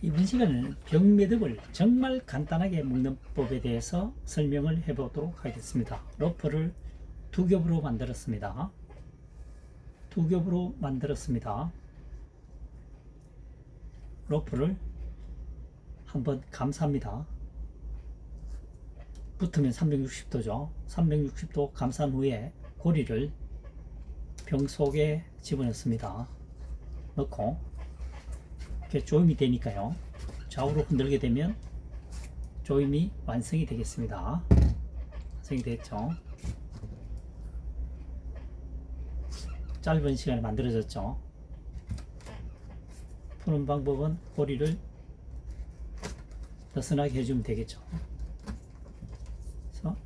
이번 시간에는 병매듭을 정말 간단하게 묶는 법에 대해서 설명을 해보도록 하겠습니다. 로프를 두 겹으로 만들었습니다. 두 겹으로 만들었습니다. 로프를 한번 감쌉니다. 붙으면 360도죠. 360도 감싼 후에 고리를 병 속에 집어넣습니다. 넣고 이렇게 조임이 되니까요. 좌우로 흔들게 되면 조임이 완성이 되겠습니다. 완성이 됐죠. 짧은 시간에 만들어졌죠. 푸는 방법은 고리를 느슨하게 해주면 되겠죠. 그래서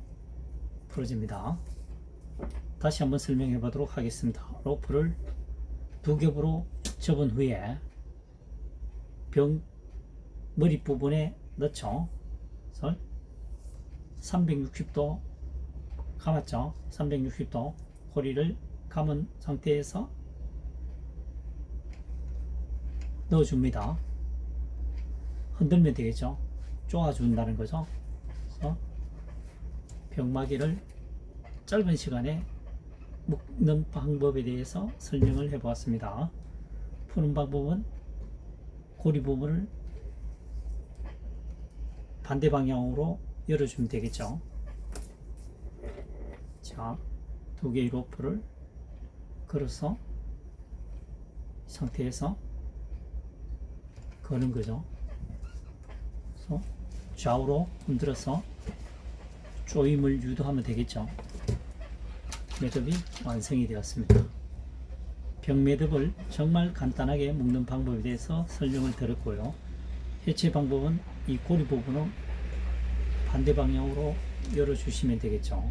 풀어집니다. 다시 한번 설명해 보도록 하겠습니다. 로프를 두 겹으로 접은 후에 병 머리 부분에 넣죠. 그래서 360도 감았죠. 360도 고리를 감은 상태에서 넣어줍니다. 흔들면 되겠죠. 쪼아준다는 거죠. 병마개를 짧은 시간에 묶는 방법에 대해서 설명을 해보았습니다. 푸는 방법은 고리 부분을 반대 방향으로 열어주면 되겠죠. 자, 두 개의 로프를 걸어서 이 상태에서 거는 거죠. 그래서 좌우로 흔들어서 조임을 유도하면 되겠죠. 매듭이 완성이 되었습니다. 병매듭을 정말 간단하게 묶는 방법에 대해서 설명을 드렸고요. 해체 방법은 이 고리 부분을 반대 방향으로 열어주시면 되겠죠.